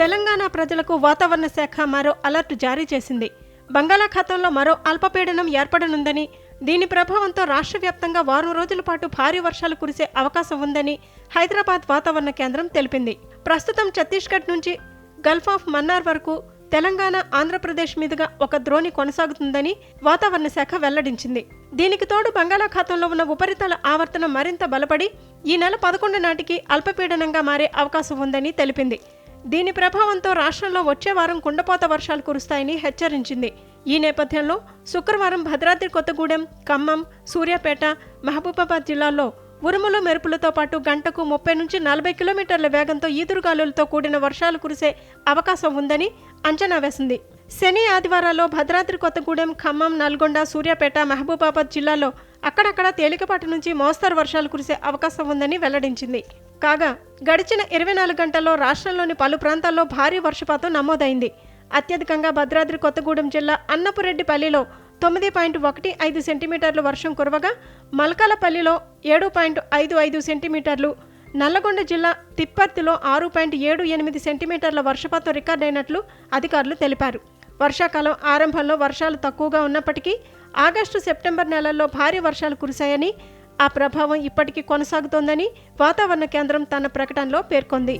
తెలంగాణ ప్రజలకు వాతావరణ శాఖ మరో అలర్ట్ జారీ చేసింది. బంగాళాఖాతంలో మరో అల్పపీడనం ఏర్పడనుందని దీని ప్రభావంతో రాష్ట్ర వ్యాప్తంగా వారం రోజుల పాటు భారీ వర్షాలు కురిసే అవకాశం ఉందని హైదరాబాద్ వాతావరణ కేంద్రం తెలిపింది. ప్రస్తుతం ఛత్తీస్గఢ్ నుంచి గల్ఫ్ ఆఫ్ మన్నార్ వరకు తెలంగాణ ఆంధ్రప్రదేశ్ మీదుగా ఒక ద్రోణి కొనసాగుతుందని వాతావరణ శాఖ వెల్లడించింది. దీనికి తోడు బంగాళాఖాతంలో ఉన్న ఉపరితల ఆవర్తనం మరింత బలపడి ఈ నెల పదకొండు నాటికి అల్పపీడనంగా మారే అవకాశం ఉందని తెలిపింది. దీని ప్రభావంతో రాష్ట్రంలో వచ్చే వారం కుండపోత వర్షాలు కురుస్తాయని హెచ్చరించింది. ఈ నేపథ్యంలో శుక్రవారం భద్రాద్రి కొత్తగూడెం ఖమ్మం సూర్యాపేట మహబూబాబాద్ జిల్లాల్లో ఉరుములు మెరుపులతో పాటు గంటకు ముప్పై నుంచి నలభై కిలోమీటర్ల వేగంతో ఈదురుగాలులతో కూడిన వర్షాలు కురిసే అవకాశం ఉందని అంచనా వేసింది. శని ఆదివారాల్లో భద్రాద్రి కొత్తగూడెం ఖమ్మం నల్గొండ సూర్యాపేట మహబూబాబాద్ జిల్లాల్లో అక్కడక్కడ తేలికపాటి నుంచి మోస్తరు వర్షాలు కురిసే అవకాశం ఉందని వెల్లడించింది. కాగా గడిచిన ఇరవై నాలుగు గంటల్లో రాష్ట్రంలోని పలు ప్రాంతాల్లో భారీ వర్షపాతం నమోదైంది. అత్యధికంగా భద్రాద్రి కొత్తగూడెం జిల్లా అన్నపురెడ్డిపల్లిలో తొమ్మిది పాయింట్ ఒకటి ఐదు సెంటీమీటర్లు వర్షం కురవగా మల్కాలపల్లిలో ఏడు పాయింట్ ఐదు ఐదు సెంటీమీటర్లు నల్లగొండ జిల్లా తిప్పర్తిలో ఆరు పాయింట్ ఏడు ఎనిమిది సెంటీమీటర్ల వర్షపాతం రికార్డైనట్లు అధికారులు తెలిపారు. వర్షాకాలం ఆరంభంలో వర్షాలు తక్కువగా ఉన్నప్పటికీ ఆగస్టు సెప్టెంబర్ నెలల్లో భారీ వర్షాలు కురిశాయని ఆ ప్రభావం ఇప్పటికీ కొనసాగుతోందని వాతావరణ కేంద్రం తన ప్రకటనలో పేర్కొంది.